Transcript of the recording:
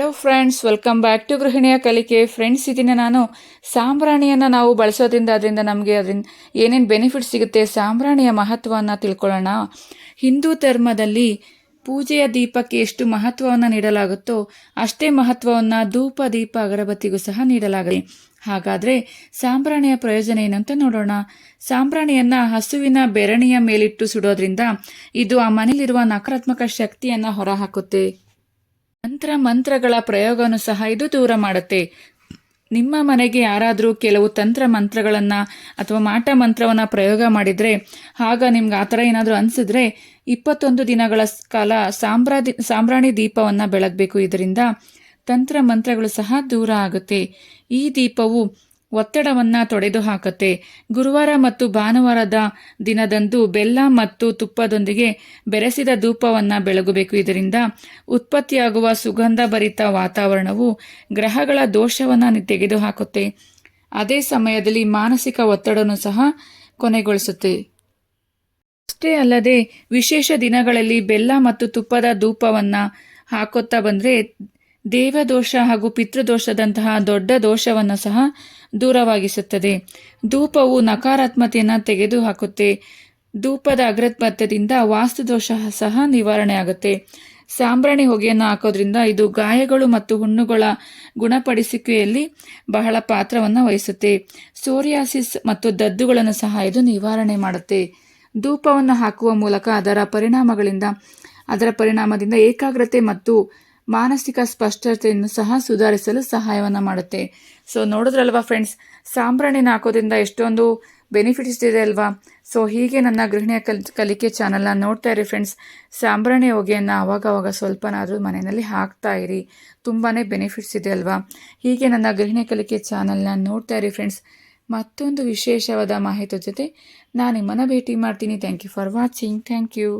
Hello friends welcome back to ಗೃಹಿಣಿಯ ಕಲಿಕೆ friends ಇದನ್ನು ನಾನು. ಸಾಂಬ್ರಾಣಿಯನ್ನು ನಾವು ಬಳಸೋದ್ರಿಂದ ಅದರಿಂದ ನಮಗೆ ಅದರಿಂದ ಏನೇನು ಬೆನಿಫಿಟ್ ಸಿಗುತ್ತೆ, ಸಾಂಬ್ರಾಣಿಯ ಮಹತ್ವವನ್ನು ತಿಳ್ಕೊಳ್ಳೋಣ. ಹಿಂದೂ ಧರ್ಮದಲ್ಲಿ ಪೂಜೆಯ ದೀಪಕ್ಕೆ ಎಷ್ಟು ಮಹತ್ವವನ್ನು ನೀಡಲಾಗುತ್ತೋ ಅಷ್ಟೇ ಮಹತ್ವವನ್ನು ಧೂಪ, ದೀಪ, ಅಗರಬತ್ತಿಗೂ ಸಹ ನೀಡಲಾಗಿದೆ. ಹಾಗಾದರೆ ಸಾಂಬ್ರಾಣಿಯ ಪ್ರಯೋಜನ ಏನಂತ ನೋಡೋಣ. ಸಾಂಬ್ರಾಣಿಯನ್ನು ಹಸುವಿನ ಬೆರಣಿಯ ಮೇಲಿಟ್ಟು ಸುಡೋದ್ರಿಂದ ಇದು ಆ ಮನೆಯಲ್ಲಿರುವ ನಕಾರಾತ್ಮಕ ಶಕ್ತಿಯನ್ನು ಹೊರಹಾಕುತ್ತೆ. ತಂತ್ರ ಮಂತ್ರಗಳ ಪ್ರಯೋಗವನ್ನು ಸಹ ಇದು ದೂರ ಮಾಡುತ್ತೆ. ನಿಮ್ಮ ಮನೆಗೆ ಯಾರಾದರೂ ಕೆಲವು ತಂತ್ರ ಮಂತ್ರಗಳನ್ನು ಅಥವಾ ಮಾಟ ಮಂತ್ರವನ್ನು ಪ್ರಯೋಗ ಮಾಡಿದರೆ, ಆಗ ನಿಮ್ಗೆ ಆ ಥರ ಏನಾದರೂ ಅನಿಸಿದ್ರೆ, ಇಪ್ಪತ್ತೊಂದು ದಿನಗಳ ಕಾಲ ಸಾಂಬ್ರಾದಿ, ಸಾಂಬ್ರಾಣಿ ದೀಪವನ್ನು ಬೆಳಗಬೇಕು. ಇದರಿಂದ ತಂತ್ರ ಮಂತ್ರಗಳು ಸಹ ದೂರ ಆಗುತ್ತೆ. ಈ ದೀಪವು ಒತ್ತಡವನ್ನು ತೊಡೆದು ಹಾಕುತ್ತೆ. ಗುರುವಾರ ಮತ್ತು ಭಾನುವಾರದ ದಿನದಂದು ಬೆಲ್ಲ ಮತ್ತು ತುಪ್ಪದೊಂದಿಗೆ ಬೆರೆಸಿದ ಧೂಪವನ್ನು ಬೆಳಗಬೇಕು. ಇದರಿಂದ ಉತ್ಪತ್ತಿಯಾಗುವ ಸುಗಂಧಭರಿತ ವಾತಾವರಣವು ಗ್ರಹಗಳ ದೋಷವನ್ನು ತೆಗೆದುಹಾಕುತ್ತೆ. ಅದೇ ಸಮಯದಲ್ಲಿ ಮಾನಸಿಕ ಒತ್ತಡವನ್ನು ಸಹ ಕೊನೆಗೊಳಿಸುತ್ತೆ. ಅಷ್ಟೇ ಅಲ್ಲದೆ ವಿಶೇಷ ದಿನಗಳಲ್ಲಿ ಬೆಲ್ಲ ಮತ್ತು ತುಪ್ಪದ ಧೂಪವನ್ನು ಹಾಕುತ್ತಾ ಬಂದರೆ ದೇವದೋಷ ಹಾಗೂ ಪಿತೃದೋಷದಂತಹ ದೊಡ್ಡ ದೋಷವನ್ನು ಸಹ ದೂರವಾಗಿಸುತ್ತದೆ. ಧೂಪವು ನಕಾರಾತ್ಮತೆಯನ್ನು ತೆಗೆದುಹಾಕುತ್ತೆ. ಧೂಪದ ಅಗ್ರತ್ಮತ್ಯದಿಂದ ವಾಸ್ತುದೋಷ ಸಹ ನಿವಾರಣೆ ಆಗುತ್ತೆ ಸಾಂಬ್ರಾಣಿ ಹೊಗೆಯನ್ನು ಹಾಕೋದ್ರಿಂದ ಇದು ಗಾಯಗಳು ಮತ್ತು ಹುಣ್ಣುಗಳ ಗುಣಪಡಿಸಿಕೆಯಲ್ಲಿ ಬಹಳ ಪಾತ್ರವನ್ನು ವಹಿಸುತ್ತೆ. ಸೋರಿಯಾಸಿಸ್ ಮತ್ತು ದದ್ದುಗಳನ್ನು ಸಹ ಇದು ನಿವಾರಣೆ ಮಾಡುತ್ತೆ. ಧೂಪವನ್ನು ಹಾಕುವ ಮೂಲಕ ಅದರ ಪರಿಣಾಮಗಳಿಂದ, ಅದರ ಪರಿಣಾಮದಿಂದ ಏಕಾಗ್ರತೆ ಮತ್ತು ಮಾನಸಿಕ ಸ್ಪಷ್ಟತೆಯನ್ನು ಸಹ ಸುಧಾರಿಸಲು ಸಹಾಯವನ್ನು ಮಾಡುತ್ತೆ. ಸೊ ನೋಡಿದ್ರಲ್ವಾ ಫ್ರೆಂಡ್ಸ್ ಸಾಂಬ್ರಾಣಿನ ಹಾಕೋದ್ರಿಂದ ಎಷ್ಟೊಂದು ಬೆನಿಫಿಟ್ಸ್ ಇದೆ ಅಲ್ವಾ? ಸೊ ಹೀಗೆ ನನ್ನ ಗೃಹಿಣಿಯ ಕಲ್, ಕಲಿಕೆ ಚಾನಲ್ನ ನೋಡ್ತಾ ಇರಿ ಫ್ರೆಂಡ್ಸ್ ಸಾಂಬ್ರಾಣಿ ಹೊಗೆಯನ್ನು ಅವಾಗವಾಗ ಸ್ವಲ್ಪನಾದರೂ ಮನೆಯಲ್ಲಿ ಹಾಕ್ತಾ ಇರಿ. ತುಂಬಾ ಬೆನಿಫಿಟ್ಸ್ ಇದೆ ಅಲ್ವಾ? ಹೀಗೆ ನನ್ನ ಗೃಹಿಣಿಯ ಕಲಿಕೆ ಚಾನಲ್ನ ನೋಡ್ತಾ ಇರಿ ಫ್ರೆಂಡ್ಸ್ ಮತ್ತೊಂದು ವಿಶೇಷವಾದ ಮಾಹಿತಿ ಜೊತೆ ನಾನು ನಿಮ್ಮನ್ನು ಭೇಟಿ ಮಾಡ್ತೀನಿ. Thank you for watching thank you